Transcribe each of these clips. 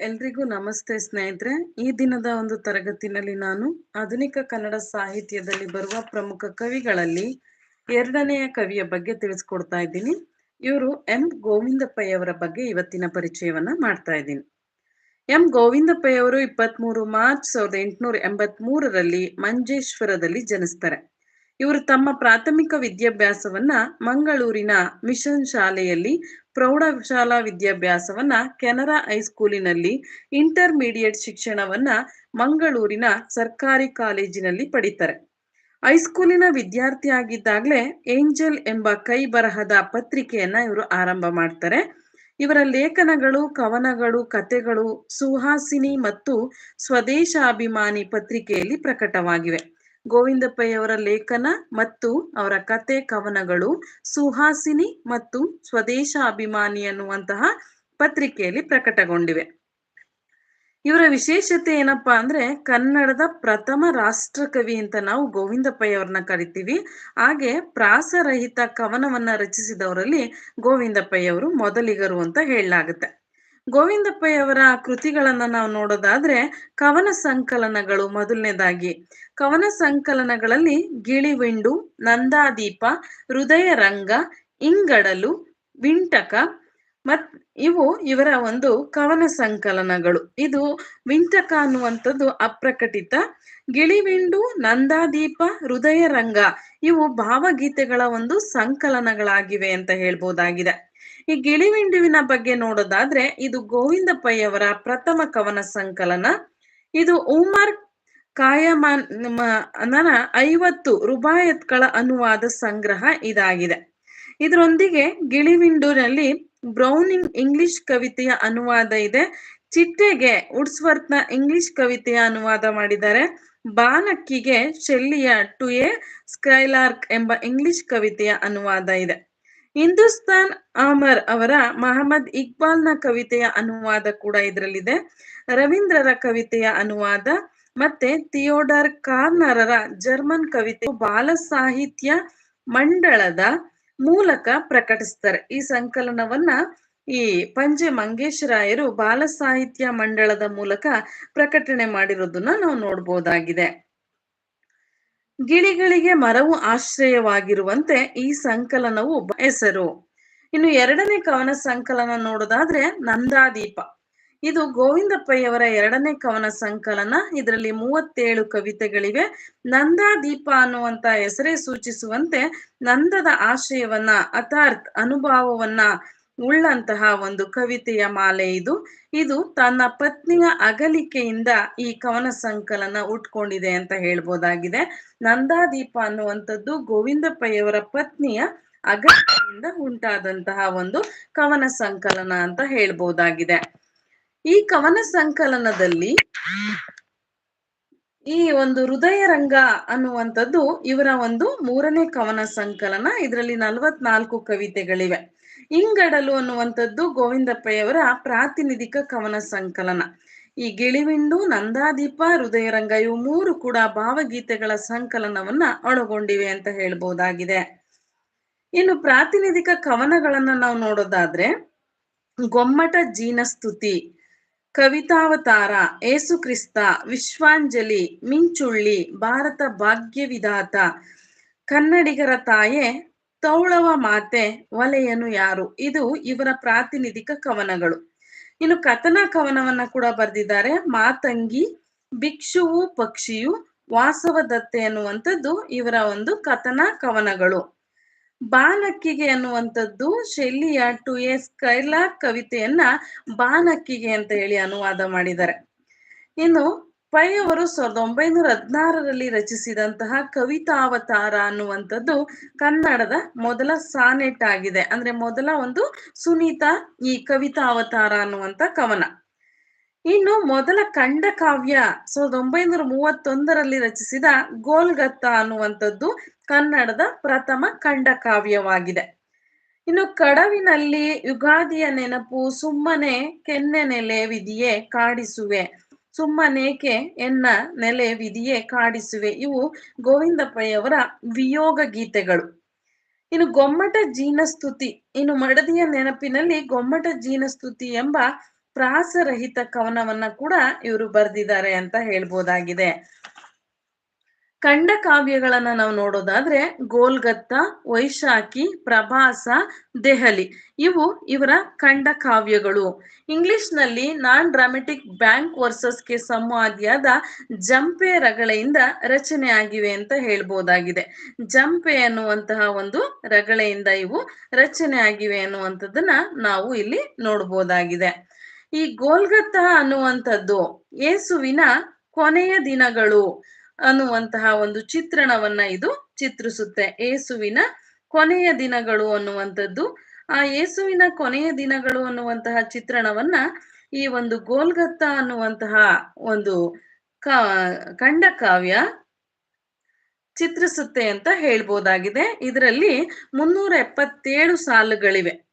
ಎಲ್ರಿಗೂ ನಮಸ್ತೆ ಸ್ನೇಹಿತರೆ. ಈ ದಿನದ ಒಂದು ತರಗತಿನಲ್ಲಿ ನಾನು ಆಧುನಿಕ ಕನ್ನಡ ಸಾಹಿತ್ಯದಲ್ಲಿ ಬರುವ ಪ್ರಮುಖ ಕವಿಗಳಲ್ಲಿ ಎರಡನೆಯ ಕವಿಯ ಬಗ್ಗೆ ತಿಳಿಸ್ಕೊಡ್ತಾ ಇದ್ದೀನಿ. ಇವರು ಎಂ. ಗೋವಿಂದಪ್ಪಯ್ಯವರ ಬಗ್ಗೆ ಇವತ್ತಿನ ಪರಿಚಯವನ್ನ ಮಾಡ್ತಾ ಇದ್ದೀನಿ. ಎಂ. ಗೋವಿಂದಪ್ಪಯ್ಯವರು ಇಪ್ಪತ್ಮೂರು ಮಾರ್ಚ್ ಸಾವಿರದ ಎಂಟುನೂರ ಎಂಬತ್ ಮೂರರಲ್ಲಿ ಮಂಜೇಶ್ವರದಲ್ಲಿ ಜನಿಸ್ತಾರೆ. ಇವರು ತಮ್ಮ ಪ್ರಾಥಮಿಕ ವಿದ್ಯಾಭ್ಯಾಸವನ್ನ ಮಂಗಳೂರಿನ ಮಿಷನ್ ಶಾಲೆಯಲ್ಲಿ ಪ್ರೌಢಶಾಲಾ ವಿದ್ಯಾಭ್ಯಾಸವನ್ನ ಕೆನರಾ ಹೈಸ್ಕೂಲಿನಲ್ಲಿ ಇಂಟರ್ಮೀಡಿಯೇಟ್ ಶಿಕ್ಷಣವನ್ನ ಮಂಗಳೂರಿನ ಸರ್ಕಾರಿ ಕಾಲೇಜಿನಲ್ಲಿ ಪಡಿತಾರೆ. ಹೈಸ್ಕೂಲಿನ ವಿದ್ಯಾರ್ಥಿ ಆಗಿದ್ದಾಗಲೇ ಏಂಜಲ್ ಎಂಬ ಕೈ ಬರಹದ ಪತ್ರಿಕೆಯನ್ನ ಇವರು ಆರಂಭ ಮಾಡ್ತಾರೆ. ಇವರ ಲೇಖನಗಳು, ಕವನಗಳು, ಕತೆಗಳು, ಸುಹಾಸಿನಿ ಮತ್ತು ಸ್ವದೇಶಾಭಿಮಾನಿ ಪತ್ರಿಕೆಯಲ್ಲಿ ಪ್ರಕಟವಾಗಿವೆ. ಗೋವಿಂದಪ್ಪಯ್ಯವರ ಲೇಖನ ಮತ್ತು ಅವರ ಕತೆ ಕವನಗಳು ಸುಹಾಸಿನಿ ಮತ್ತು ಸ್ವದೇಶ ಅಭಿಮಾನಿ ಅನ್ನುವಂತಹ ಪತ್ರಿಕೆಯಲ್ಲಿ ಪ್ರಕಟಗೊಂಡಿವೆ. ಇವರ ವಿಶೇಷತೆ ಏನಪ್ಪಾ ಅಂದ್ರೆ ಕನ್ನಡದ ಪ್ರಥಮ ರಾಷ್ಟ್ರಕವಿ ಅಂತ ನಾವು ಗೋವಿಂದಪ್ಪಯ್ಯವ್ರನ್ನ ಕರಿತೀವಿ. ಹಾಗೆ ಪ್ರಾಸರಹಿತ ಕವನವನ್ನ ರಚಿಸಿದವರಲ್ಲಿ ಗೋವಿಂದಪ್ಪಯ್ಯವರು ಮೊದಲಿಗರು ಅಂತ ಹೇಳಲಾಗುತ್ತೆ. ಗೋವಿಂದಪ್ಪಯ್ಯವರ ಕೃತಿಗಳನ್ನ ನಾವು ನೋಡೋದಾದ್ರೆ ಕವನ ಸಂಕಲನಗಳು ಮೊದಲನೇದಾಗಿ. ಕವನ ಸಂಕಲನಗಳಲ್ಲಿ ಗಿಳಿವಿಂಡು, ನಂದಾದೀಪ ಹೃದಯ ರಂಗ ಇಂಗಡಲು, ವಿಂಟಕ ಮತ್ ಇವು ಇವರ ಒಂದು ಕವನ ಸಂಕಲನಗಳು. ಇದು ವಿಂಟಕ ಅನ್ನುವಂಥದ್ದು ಅಪ್ರಕಟಿತ. ಗಿಳಿವಿಂಡು, ನಂದಾದೀಪ ಹೃದಯ ರಂಗ ಇವು ಭಾವಗೀತೆಗಳ ಒಂದು ಸಂಕಲನಗಳಾಗಿವೆ ಅಂತ ಹೇಳ್ಬೋದಾಗಿದೆ. ಈ ಗಿಳಿವಿಂಡುವಿನ ಬಗ್ಗೆ ನೋಡೋದಾದ್ರೆ ಇದು ಗೋವಿಂದಪ್ಪಯ್ಯವರ ಪ್ರಥಮ ಕವನ ಸಂಕಲನ. ಇದು ಉಮರ್ ಕಾಯಮಾನ ಐವತ್ತು ರುಬಾಯತ್ಗಳ ಅನುವಾದ ಸಂಗ್ರಹ ಇದಾಗಿದೆ. ಇದರೊಂದಿಗೆ ಗಿಳಿವಿಂಡುನಲ್ಲಿ ಬ್ರೌನಿಂಗ್ ಇಂಗ್ಲಿಷ್ ಕವಿತೆಯ ಅನುವಾದ ಇದೆ. ಚಿಟ್ಟೆಗೆ ಉಡ್ಸ್ವರ್ತ್ನ ಇಂಗ್ಲಿಷ್ ಕವಿತೆಯ ಅನುವಾದ ಮಾಡಿದ್ದಾರೆ. ಬಾನಕ್ಕಿಗೆ ಶೆಲ್ಲಿಯ ಟು ಎ ಸ್ಕೈಲಾರ್ಕ್ ಎಂಬ ಇಂಗ್ಲಿಷ್ ಕವಿತೆಯ ಅನುವಾದ ಇದೆ. ಹಿಂದೂಸ್ತಾನ್ ಅಮರ್ ಅವರ ಮಹಮ್ಮದ್ ಇಕ್ಬಾಲ್ನ ಕವಿತೆಯ ಅನುವಾದ ಕೂಡ ಇದರಲ್ಲಿದೆ. ರವೀಂದ್ರರ ಕವಿತೆಯ ಅನುವಾದ ಮತ್ತೆ ಥಿಯೋಡರ್ ಕಾರ್ನರರ ಜರ್ಮನ್ ಕವಿತೆ ಬಾಲ ಸಾಹಿತ್ಯ ಮಂಡಳದ ಮೂಲಕ ಪ್ರಕಟಿಸ್ತಾರೆ. ಈ ಸಂಕಲನವನ್ನ ಈ ಪಂಜೆ ಮಂಗೇಶರಾಯರು ಬಾಲ ಸಾಹಿತ್ಯ ಮಂಡಳದ ಮೂಲಕ ಪ್ರಕಟಣೆ ಮಾಡಿರೋದನ್ನ ನಾವು ನೋಡ್ಬೋದಾಗಿದೆ. ಗಿಳಿಗಳಿಗೆ ಮರವು ಆಶ್ರಯವಾಗಿರುವಂತೆ ಈ ಸಂಕಲನವು ಹೆಸರು. ಇನ್ನು ಎರಡನೇ ಕವನ ಸಂಕಲನ ನೋಡೋದಾದ್ರೆ ನಂದಾದೀಪ. ಇದು ಗೋವಿಂದಪ್ಪಯ್ಯವರ ಎರಡನೇ ಕವನ ಸಂಕಲನ. ಇದರಲ್ಲಿ ಮೂವತ್ತೇಳು ಕವಿತೆಗಳಿವೆ. ನಂದಾದೀಪ ಅನ್ನುವಂತ ಹೆಸರೇ ಸೂಚಿಸುವಂತೆ ನಂದದ ಆಶಯವನ್ನ ಅಥಾರ್ತ್ ಅನುಭವವನ್ನ ಉಳ್ಳಂತಹ ಒಂದು ಕವಿತೆಯ ಮಾಲೆ ಇದು. ಇದು ತನ್ನ ಪತ್ನಿಯ ಅಗಲಿಕೆಯಿಂದ ಈ ಕವನ ಸಂಕಲನ ಉಟ್ಕೊಂಡಿದೆ ಅಂತ ಹೇಳ್ಬೋದಾಗಿದೆ. ನಂದಾದೀಪ ಅನ್ನುವಂಥದ್ದು ಗೋವಿಂದಪ್ಪಯ್ಯವರ ಪತ್ನಿಯ ಅಗಲಿಕೆಯಿಂದ ಉಂಟಾದಂತಹ ಒಂದು ಕವನ ಸಂಕಲನ ಅಂತ ಹೇಳ್ಬೋದಾಗಿದೆ. ಈ ಕವನ ಸಂಕಲನದಲ್ಲಿ ಈ ಒಂದು ಹೃದಯ ರಂಗ ಅನ್ನುವಂಥದ್ದು ಇವರ ಒಂದು ಮೂರನೇ ಕವನ ಸಂಕಲನ. ಇದರಲ್ಲಿ ನಲವತ್ನಾಲ್ಕು ಕವಿತೆಗಳಿವೆ. ಇಂಗಡಲು ಅನ್ನುವಂಥದ್ದು ಗೋವಿಂದಪ್ಪಯ್ಯವರ ಪ್ರಾತಿನಿಧಿಕ ಕವನ ಸಂಕಲನ. ಈ ಗಿಳಿವಿಂಡು, ನಂದಾದೀಪ ಹೃದಯ ರಂಗ ಇವು ಮೂರು ಕೂಡ ಭಾವಗೀತೆಗಳ ಸಂಕಲನವನ್ನ ಒಳಗೊಂಡಿವೆ ಅಂತ ಹೇಳ್ಬೋದಾಗಿದೆ. ಇನ್ನು ಪ್ರಾತಿನಿಧಿಕ ಕವನಗಳನ್ನ ನಾವು ನೋಡೋದಾದ್ರೆ, ಗೊಮ್ಮಟ ಜೀನಸ್ತುತಿ, ಕವಿತಾವತಾರ ಏಸು ಕ್ರಿಸ್ತ ವಿಶ್ವಾಂಜಲಿ, ಮಿಂಚುಳ್ಳಿ, ಭಾರತ ಭಾಗ್ಯವಿಧಾತ, ಕನ್ನಡಿಗರ ತಾಯೆ ತೌಳವ ಮಾತೆ ಒಲೆಯನು ಯಾರು? ಇದು ಇವರ ಪ್ರಾತಿನಿಧಿಕ ಕವನಗಳು. ಇನ್ನು ಕಥನ ಕವನವನ್ನ ಕೂಡ ಬರೆದಿದ್ದಾರೆ. ಮಾತಂಗಿ, ಭಿಕ್ಷುವು, ಪಕ್ಷಿಯು, ವಾಸವದತ್ತೆ ಅನ್ನುವಂಥದ್ದು ಇವರ ಒಂದು ಕಥನ ಕವನಗಳು. ಬಾನಕ್ಕಿಗೆ ಅನ್ನುವಂಥದ್ದು ಶೆಲ್ಲಿಯ ಟು ಎ ಸ್ಕೈಲಾ ಕವಿತೆಯನ್ನ ಬಾನಕ್ಕಿಗೆ ಅಂತ ಹೇಳಿ ಅನುವಾದ ಮಾಡಿದ್ದಾರೆ. ಇನ್ನು ಪೈ ಅವರು ಸಾವಿರದ ಒಂಬೈನೂರ ಹದಿನಾರರಲ್ಲಿ ರಚಿಸಿದಂತಹ ಕವಿತಾವತಾರ ಅನ್ನುವಂಥದ್ದು ಕನ್ನಡದ ಮೊದಲ ಸಾನೆಟ್ ಆಗಿದೆ. ಅಂದ್ರೆ ಮೊದಲ ಒಂದು ಸುನೀತಾ, ಈ ಕವಿತಾವತಾರ ಅನ್ನುವಂತ ಕವನ. ಇನ್ನು ಮೊದಲ ಖಂಡ ಕಾವ್ಯ ಸಾವಿರದ ಒಂಬೈನೂರ ಮೂವತ್ತೊಂದರಲ್ಲಿ ರಚಿಸಿದ ಗೋಲ್ಗತ್ತ ಅನ್ನುವಂಥದ್ದು ಕನ್ನಡದ ಪ್ರಥಮ ಖಂಡ ಕಾವ್ಯವಾಗಿದೆ ಇನ್ನು ಕಡವಿನಲ್ಲಿ ಯುಗಾದಿಯ ನೆನಪು ಸುಮ್ಮನೆ ಕೆನ್ನೆ ನೆಲೆ ವಿಧಿಯೇ ಕಾಡಿಸುವೆ. ಸುಮ್ಮನೇಕೆ ಎನ್ನ ನೆಲೆ ವಿಧಿಯೇ ಕಾಡಿಸುವೆ? ಇವು ಗೋವಿಂದಪ್ಪಯ್ಯವರ ವಿಯೋಗ ಗೀತೆಗಳು. ಇನ್ನು ಗೊಮ್ಮಟ ಜೀನಸ್ತುತಿ, ಇನ್ನು ಮಡದಿಯ ನೆನಪಿನಲ್ಲಿ ಗೊಮ್ಮಟ ಜೀನಸ್ತುತಿ ಎಂಬ ಪ್ರಾಸರಹಿತ ಕವನವನ್ನ ಕೂಡ ಇವರು ಬರೆದಿದ್ದಾರೆ ಅಂತ ಹೇಳ್ಬೋದಾಗಿದೆ. ಖಂಡ ಕಾವ್ಯಗಳನ್ನ ನಾವು ನೋಡೋದಾದ್ರೆ ಗೋಲ್ಗತ್ತ, ವೈಶಾಖಿ, ಪ್ರಭಾಸ, ದೆಹಲಿ. ಇವು ಇವರ ಖಂಡ ಕಾವ್ಯಗಳು. ಇಂಗ್ಲಿಷ್ನಲ್ಲಿ ನಾನ್ ಡ್ರಾಮೆಟಿಕ್ ಬ್ಯಾಂಕ್ ವರ್ಸಸ್ಗೆ ಸಂವಾದಿಯಾದ ಜಂಪೆ ರಗಳೆಯಿಂದ ರಚನೆ ಆಗಿವೆ ಅಂತ ಹೇಳ್ಬೋದಾಗಿದೆ. ಜಂಪೆ ಅನ್ನುವಂತಹ ಒಂದು ರಗಳೆಯಿಂದ ಇವು ರಚನೆ ಆಗಿವೆ ಅನ್ನುವಂಥದ್ದನ್ನ ನಾವು ಇಲ್ಲಿ ನೋಡ್ಬೋದಾಗಿದೆ. ಈ ಗೋಲ್ಗತ್ತ ಅನ್ನುವಂಥದ್ದು ಯೇಸುವಿನ ಕೊನೆಯ ದಿನಗಳು. ಅನ್ನುವಂತಹ ಒಂದು ಚಿತ್ರಣವನ್ನ ಇದು ಚಿತ್ರಿಸುತ್ತೆ. ಏಸುವಿನ ಕೊನೆಯ ದಿನಗಳು ಅನ್ನುವಂಥದ್ದು. ಆ ಯೇಸುವಿನ ಕೊನೆಯ ದಿನಗಳು ಅನ್ನುವಂತಹ ಚಿತ್ರಣವನ್ನ ಈ ಒಂದು ಗೋಲ್ಗತ್ತ ಅನ್ನುವಂತಹ ಒಂದು ಕಂಡ ಕಾವ್ಯ ಚಿತ್ರಿಸುತ್ತೆ ಅಂತ ಹೇಳ್ಬೋದಾಗಿದೆ. ಇದರಲ್ಲಿ ಮುನ್ನೂರ ಎಪ್ಪತ್ತೇಳು ಸಾಲುಗಳಿವೆ.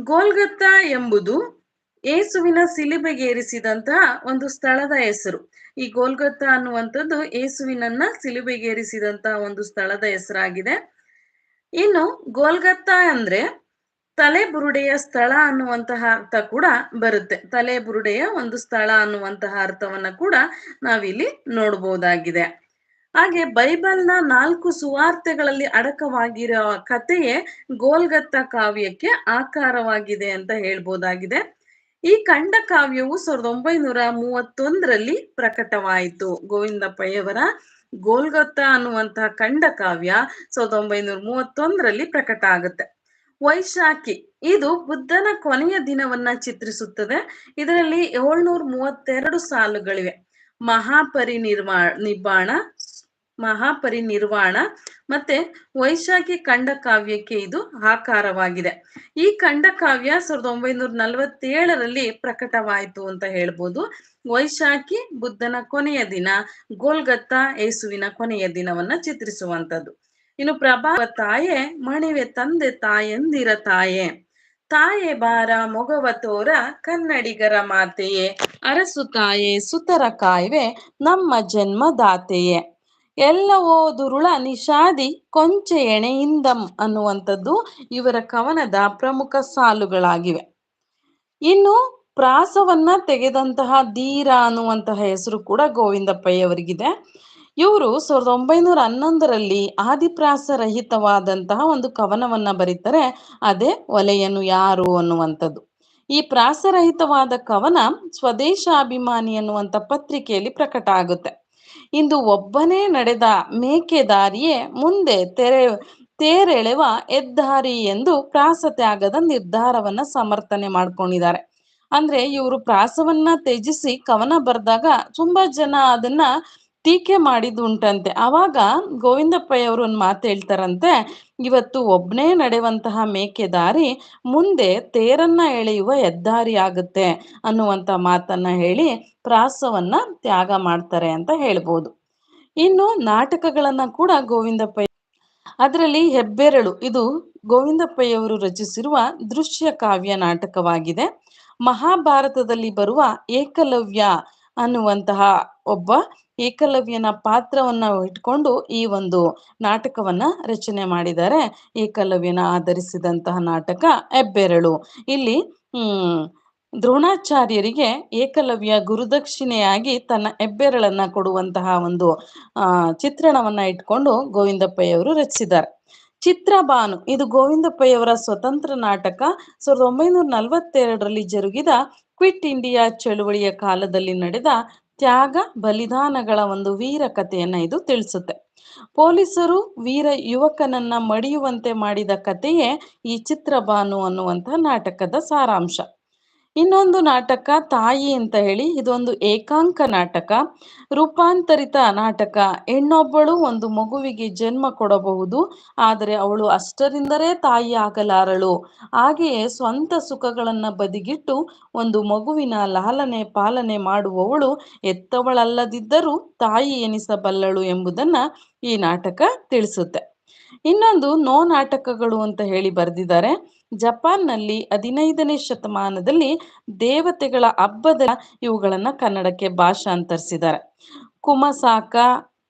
ಗೋಲ್ಗತ್ತ ಎಂಬುದು ಏಸುವಿನ ಸಿಲಿಬೆಗೇರಿಸಿದಂತಹ ಒಂದು ಸ್ಥಳದ ಹೆಸರು. ಈ ಗೋಲ್ಗತ್ತ ಅನ್ನುವಂಥದ್ದು ಏಸುವಿನನ್ನ ಸಿಲುಬೆಗೇರಿಸಿದಂತಹ ಒಂದು ಸ್ಥಳದ ಹೆಸರಾಗಿದೆ. ಇನ್ನು ಗೋಲ್ಗತ್ತ ಅಂದ್ರೆ ತಲೆ ಬುರುಡೆಯ ಸ್ಥಳ ಅನ್ನುವಂತಹ ಅರ್ಥ ಕೂಡ ಬರುತ್ತೆ. ತಲೆ ಬುರುಡೆಯ ಒಂದು ಸ್ಥಳ ಅನ್ನುವಂತಹ ಅರ್ಥವನ್ನ ಕೂಡ ನಾವಿಲ್ಲಿ ನೋಡಬಹುದಾಗಿದೆ ಹಾಗೆ ಬೈಬಲ್ನ ನಾಲ್ಕು ಸುವಾರ್ತೆಗಳಲ್ಲಿ ಅಡಕವಾಗಿರೋ ಕಥೆಯೇ ಗೋಲ್ಗತ್ತ ಕಾವ್ಯಕ್ಕೆ ಆಕಾರವಾಗಿದೆ ಅಂತ ಹೇಳ್ಬೋದಾಗಿದೆ. ಈ ಖಂಡ ಕಾವ್ಯವು ಸಾವಿರದ ಒಂಬೈನೂರ ಮೂವತ್ತೊಂದರಲ್ಲಿ ಪ್ರಕಟವಾಯಿತು. ಗೋವಿಂದಪ್ಪಯ್ಯವರ ಗೋಲ್ಗತ್ತ ಅನ್ನುವಂತಹ ಖಂಡ ಕಾವ್ಯ ಸಾವಿರದ ಒಂಬೈನೂರ ಮೂವತ್ತೊಂದರಲ್ಲಿ ಪ್ರಕಟ ಆಗುತ್ತೆ. ವೈಶಾಖಿ, ಇದು ಬುದ್ಧನ ಕೊನೆಯ ದಿನವನ್ನ ಚಿತ್ರಿಸುತ್ತದೆ. ಇದರಲ್ಲಿ ಏಳ್ನೂರ ಮೂವತ್ತೆರಡು ಸಾಲುಗಳಿವೆ. ಮಹಾಪರಿನಿರ್ವಾ, ನಿಬ್ಬಾಣ, ಮಹಾಪರಿನಿರ್ವಾಣ ಮತ್ತೆ ವೈಶಾಖಿ ಖಂಡ ಕಾವ್ಯಕ್ಕೆ ಇದು ಆಕಾರವಾಗಿದೆ. ಈ ಖಂಡ ಕಾವ್ಯ ಸಾವಿರದ ಒಂಬೈನೂರ ನಲವತ್ತೇಳರಲ್ಲಿ ಪ್ರಕಟವಾಯಿತು ಅಂತ ಹೇಳ್ಬೋದು. ವೈಶಾಖಿ ಬುದ್ಧನ ಕೊನೆಯ ದಿನ, ಗೋಲ್ಗತ್ತ ಏಸುವಿನ ಕೊನೆಯ ದಿನವನ್ನ ಚಿತ್ರಿಸುವಂತದ್ದು ಇನ್ನು ಪ್ರಭಾವ ತಾಯೆ, ಮಣಿವೆ ತಂದೆ ತಾಯಂದಿರ ತಾಯೆ ತಾಯೆ ಬಾರ ಮೊಗವ ತೋರ ಕನ್ನಡಿಗರ ಮಾತೆಯೇ, ಅರಸು ತಾಯೆ ಸುತರ ಕಾಯ್ವೆ ನಮ್ಮ ಜನ್ಮದಾತೆಯೇ. ಎಲ್ಲವೋ ದುರುಳ ನಿಷಾದಿ ಕೊಂಚ ಎಣೆಯಿಂದಂ ಅನ್ನುವಂಥದ್ದು ಇವರ ಕವನದ ಪ್ರಮುಖ ಸಾಲುಗಳಾಗಿವೆ. ಇನ್ನು ಪ್ರಾಸವನ್ನ ತೆಗೆದಂತಹ ಧೀರ ಅನ್ನುವಂತಹ ಹೆಸರು ಕೂಡ ಗೋವಿಂದಪ್ಪಯ್ಯವರಿಗಿದೆ. ಇವರು ಸಾವಿರದ ಒಂಬೈನೂರ ಹನ್ನೊಂದರಲ್ಲಿ ಆದಿಪ್ರಾಸ ರಹಿತವಾದಂತಹ ಒಂದು ಕವನವನ್ನ ಬರೀತಾರೆ. ಅದೇ ಒಲೆಯನ್ನು ಯಾರು ಅನ್ನುವಂಥದ್ದು. ಈ ಪ್ರಾಸರಹಿತವಾದ ಕವನ ಸ್ವದೇಶಾಭಿಮಾನಿ ಅನ್ನುವಂಥ ಪತ್ರಿಕೆಯಲ್ಲಿ ಪ್ರಕಟ ಆಗುತ್ತೆ. ಇಂದು ಒಬ್ಬನೇ ನಡೆದ ಮೇಕೆದಾರಿಯೇ ಮುಂದೆ ತೆರೆ, ತೇರೆಳೆವ ಹೆದ್ದಾರಿ ಎಂದು ಪ್ರಾಸ ತ್ಯಾಗದ ನಿರ್ಧಾರವನ್ನ ಸಮರ್ಥನೆ ಮಾಡ್ಕೊಂಡಿದ್ದಾರೆ. ಅಂದ್ರೆ ಇವರು ಪ್ರಾಸವನ್ನ ತ್ಯಜಿಸಿ ಕವನ ಬರೆದಾಗ ತುಂಬಾ ಜನ ಅದನ್ನ ಟೀಕೆ ಮಾಡಿದ್ದು ಉಂಟಂತೆ ಅವಾಗ ಗೋವಿಂದಪ್ಪಯ್ಯವರು ಒಂದು ಮಾತು ಹೇಳ್ತಾರಂತೆ ಇವತ್ತು ಒಬ್ನೇ ನಡೆಯುವಂತಹ ಮೇಕೆದಾರಿ ಮುಂದೆ ತೇರನ್ನ ಎಳೆಯುವ ಹೆದ್ದಾರಿ ಆಗುತ್ತೆ ಅನ್ನುವಂತ ಮಾತನ್ನ ಹೇಳಿ ಪ್ರಾಸವನ್ನ ತ್ಯಾಗ ಮಾಡ್ತಾರೆ ಅಂತ ಹೇಳ್ಬೋದು. ಇನ್ನು ನಾಟಕಗಳನ್ನ ಕೂಡ ಗೋವಿಂದಪ್ಪ ಅದರಲ್ಲಿ ಹೆಬ್ಬೆರಳು, ಇದು ಗೋವಿಂದಪ್ಪಯ್ಯವರು ರಚಿಸಿರುವ ದೃಶ್ಯ ಕಾವ್ಯ ನಾಟಕವಾಗಿದೆ. ಮಹಾಭಾರತದಲ್ಲಿ ಬರುವ ಏಕಲವ್ಯ ಅನ್ನುವಂತಹ ಒಬ್ಬ ಏಕಲವ್ಯನ ಪಾತ್ರವನ್ನ ಇಟ್ಕೊಂಡು ಈ ಒಂದು ನಾಟಕವನ್ನ ರಚನೆ ಮಾಡಿದ್ದಾರೆ. ಏಕಲವ್ಯನ ಆಧರಿಸಿದಂತಹ ನಾಟಕ ಹೆಬ್ಬೆರಳು ಇಲ್ಲಿ, ಹ್ಮ್, ದ್ರೋಣಾಚಾರ್ಯರಿಗೆ ಏಕಲವ್ಯ ಗುರುದಕ್ಷಿಣೆಯಾಗಿ ತನ್ನ ಹೆಬ್ಬೆರಳನ್ನ ಕೊಡುವಂತಹ ಒಂದು, ಆ, ಚಿತ್ರಣವನ್ನ ಇಟ್ಕೊಂಡು ಗೋವಿಂದಪ್ಪಯ್ಯವರು ರಚಿಸಿದ್ದಾರೆ. ಚಿತ್ರಬಾನು, ಇದು ಗೋವಿಂದಪ್ಪಯ್ಯವರ ಸ್ವತಂತ್ರ ನಾಟಕ. ಸಾವಿರದ ಒಂಬೈನೂರ ನಲವತ್ತೆರಡರಲ್ಲಿ ಜರುಗಿದ ಕ್ವಿಟ್ ಇಂಡಿಯಾ ಚಳುವಳಿಯ ಕಾಲದಲ್ಲಿ ನಡೆದ ತ್ಯಾಗ ಬಲಿದಾನಗಳ ಒಂದು ವೀರ ಕಥೆಯನ್ನ ಇದು ತಿಳಿಸುತ್ತೆ. ಪೊಲೀಸರು ವೀರ ಯುವಕನನ್ನ ಮಡಿಯುವಂತೆ ಮಾಡಿದ ಕಥೆಯೇ ಈ ಚಿತ್ರಬಾನು ಅನ್ನುವಂತಹ ನಾಟಕದ ಸಾರಾಂಶ. ಇನ್ನೊಂದು ನಾಟಕ, ತಾಯಿ ಅಂತ ಹೇಳಿ, ಇದೊಂದು ಏಕಾಂಕ ನಾಟಕ, ರೂಪಾಂತರಿತ ನಾಟಕ. ಹೆಣ್ಣೊಬ್ಬಳು ಒಂದು ಮಗುವಿಗೆ ಜನ್ಮ ಕೊಡಬಹುದು, ಆದರೆ ಅವಳು ಅಷ್ಟರಿಂದಲೇ ತಾಯಿ ಆಗಲಾರಳು ಹಾಗೆಯೇ ಸ್ವಂತ ಸುಖಗಳನ್ನ ಬದಿಗಿಟ್ಟು ಒಂದು ಮಗುವಿನ ಲಾಲನೆ ಪಾಲನೆ ಮಾಡುವವಳು ಎತ್ತವಳಲ್ಲದಿದ್ದರೂ ತಾಯಿ ಎನಿಸಬಲ್ಲಳು ಎಂಬುದನ್ನ ಈ ನಾಟಕ ತಿಳಿಸುತ್ತೆ. ಇನ್ನೊಂದು ನೋ ನಾಟಕಗಳು ಅಂತ ಹೇಳಿ ಬರೆದಿದ್ದಾರೆ. ಜಪಾನ್ನಲ್ಲಿ ಹದಿನೈದನೇ ಶತಮಾನದಲ್ಲಿ ದೇವತೆಗಳ ಹಬ್ಬದ ಇವುಗಳನ್ನ ಕನ್ನಡಕ್ಕೆ ಭಾಷಾಂತರಿಸಿದ್ದಾರೆ. ಕುಮಸಾಕ,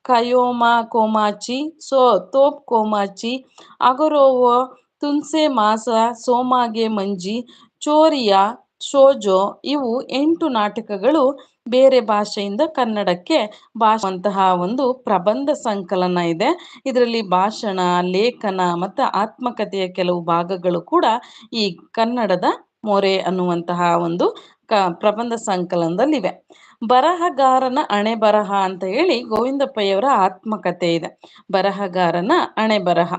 ಕಯೋಮಾ ಕೋಮಾಚಿ, ಸೋ, ತೋಪ್ ಕೋಮಾಚಿ, ಅಗರೋವೋ, ತುನ್ಸೆ ಮಾಸ, ಸೋಮಾಗೆ ಮಂಜಿ, ಚೋರಿಯ, ಶೋಜೋ ಇವು ಎಂಟು ನಾಟಕಗಳು ಬೇರೆ ಭಾಷೆಯಿಂದ ಕನ್ನಡಕ್ಕೆ ಭಾಷಂತಹ ಒಂದು ಪ್ರಬಂಧ ಸಂಕಲನ ಇದೆ. ಇದರಲ್ಲಿ ಭಾಷಣ, ಲೇಖನ ಮತ್ತು ಆತ್ಮಕಥೆಯ ಕೆಲವು ಭಾಗಗಳು ಕೂಡ ಈ ಕನ್ನಡದ ಮೊರೆ ಅನ್ನುವಂತಹ ಒಂದು ಕ ಪ್ರಬಂಧ ಸಂಕಲನದಲ್ಲಿವೆ. ಬರಹಗಾರನ ಅಣೆ ಬರಹ ಅಂತ ಹೇಳಿ ಗೋವಿಂದಪ್ಪಯ್ಯವರ ಆತ್ಮಕಥೆ ಇದೆ. ಬರಹಗಾರನ ಅಣೆ ಬರಹ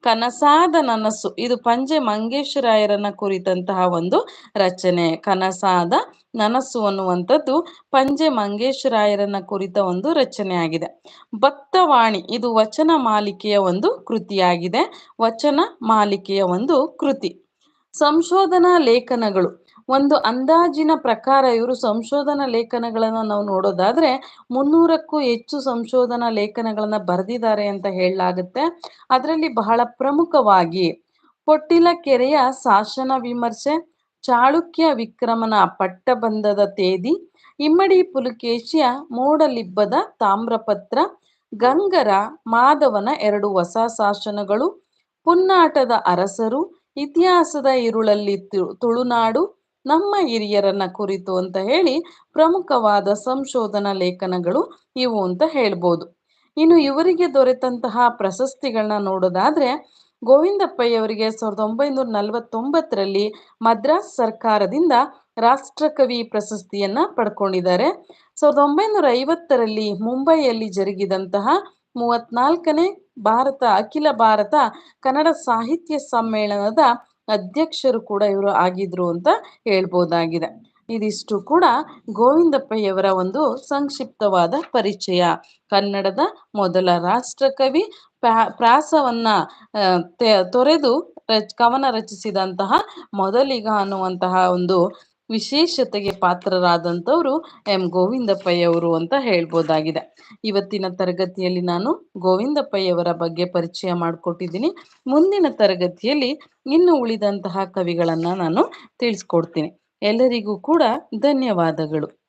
ಕನಸಾದ ನನಸು, ಇದು ಪಂಜೆ ಮಂಗೇಶರಾಯರನ್ನ ಕುರಿತಂತಹ ಒಂದು ರಚನೆ. ಕನಸಾದ ನನಸು ಅನ್ನುವಂಥದ್ದು ಪಂಜೆ ಮಂಗೇಶರಾಯರನ್ನ ಕುರಿತ ಒಂದು ರಚನೆ ಆಗಿದೆ ಭಕ್ತವಾಣಿ ಇದು ವಚನ ಮಾಲಿಕೆಯ ಒಂದು ಕೃತಿಯಾಗಿದೆ. ವಚನ ಮಾಲಿಕೆಯ ಒಂದು ಕೃತಿ. ಸಂಶೋಧನಾ ಲೇಖನಗಳು. ಒಂದು ಅಂದಾಜಿನ ಪ್ರಕಾರ ಇವರು ಸಂಶೋಧನಾ ಲೇಖನಗಳನ್ನು ನಾವು ನೋಡೋದಾದ್ರೆ ಮುನ್ನೂರಕ್ಕೂ ಹೆಚ್ಚು ಸಂಶೋಧನಾ ಲೇಖನಗಳನ್ನ ಬರೆದಿದ್ದಾರೆ ಅಂತ ಹೇಳಲಾಗುತ್ತೆ. ಅದರಲ್ಲಿ ಬಹಳ ಪ್ರಮುಖವಾಗಿ ಪೊಟ್ಟಿಲ ಕೆರೆಯ ಶಾಸನ ವಿಮರ್ಶೆ ಚಾಳುಕ್ಯ ವಿಕ್ರಮನ ಪಟ್ಟಬಂಧದ ತೇದಿ, ಇಮ್ಮಡಿ ಪುಲಕೇಶಿಯ ಮೋಡಲಿಬ್ಬದ ತಾಮ್ರಪತ್ರ, ಗಂಗರ ಮಾಧವನ ಎರಡು ಹೊಸ ಶಾಸನಗಳು, ಪುನ್ನಾಟದ ಅರಸರು, ಇತಿಹಾಸದ ಇರುಳಲ್ಲಿ ತುಳುನಾಡು, ನಮ್ಮ ಹಿರಿಯರನ್ನ ಕುರಿತು ಅಂತ ಹೇಳಿ ಪ್ರಮುಖವಾದ ಸಂಶೋಧನಾ ಲೇಖನಗಳು ಇವು ಅಂತ ಹೇಳ್ಬೋದು. ಇನ್ನು ಇವರಿಗೆ ದೊರೆತಂತಹ ಪ್ರಶಸ್ತಿಗಳನ್ನ ನೋಡೋದಾದ್ರೆ ಗೋವಿಂದಪ್ಪಯ್ಯವರಿಗೆ ಸಾವಿರದ ಒಂಬೈನೂರ ನಲವತ್ತೊಂಬತ್ತರಲ್ಲಿ ಮದ್ರಾಸ್ ಸರ್ಕಾರದಿಂದ ರಾಷ್ಟ್ರಕವಿ ಪ್ರಶಸ್ತಿಯನ್ನ ಪಡ್ಕೊಂಡಿದ್ದಾರೆ. ಸಾವಿರದ ಒಂಬೈನೂರ ಐವತ್ತರಲ್ಲಿ ಮುಂಬೈಯಲ್ಲಿ ಜರುಗಿದಂತಹ ಮೂವತ್ನಾಲ್ಕನೇ ಭಾರತ, ಅಖಿಲ ಭಾರತ ಕನ್ನಡ ಸಾಹಿತ್ಯ ಸಮ್ಮೇಳನದ ಅಧ್ಯಕ್ಷರು ಕೂಡ ಇವರು ಆಗಿದ್ರು ಅಂತ ಹೇಳ್ಬೋದಾಗಿದೆ. ಇದಿಷ್ಟು ಕೂಡ ಗೋವಿಂದಪ್ಪಯ್ಯವರ ಒಂದು ಸಂಕ್ಷಿಪ್ತವಾದ ಪರಿಚಯ. ಕನ್ನಡದ ಮೊದಲ ರಾಷ್ಟ್ರಕವಿ ಪ್ರಾಸವನ್ನ ತೊರೆದು ರಚ್- ಕವನ ರಚಿಸಿದಂತಹ ಮೊದಲಿಗ ಅನ್ನುವಂತಹ ಒಂದು ವಿಶೇಷತೆಗೆ ಪಾತ್ರರಾದಂಥವ್ರು ಎಂ. ಗೋವಿಂದಪ್ಪಯ್ಯವರು ಅಂತ ಹೇಳ್ಬೋದಾಗಿದೆ. ಇವತ್ತಿನ ತರಗತಿಯಲ್ಲಿ ನಾನು ಗೋವಿಂದಪ್ಪಯ್ಯವರ ಬಗ್ಗೆ ಪರಿಚಯ ಮಾಡಿಕೊಟ್ಟಿದ್ದೀನಿ. ಮುಂದಿನ ತರಗತಿಯಲ್ಲಿ ಇನ್ನು ಉಳಿದಂತಹ ಕವಿಗಳನ್ನ ನಾನು ತಿಳಿಸ್ಕೊಡ್ತೀನಿ. ಎಲ್ಲರಿಗೂ ಕೂಡ ಧನ್ಯವಾದಗಳು.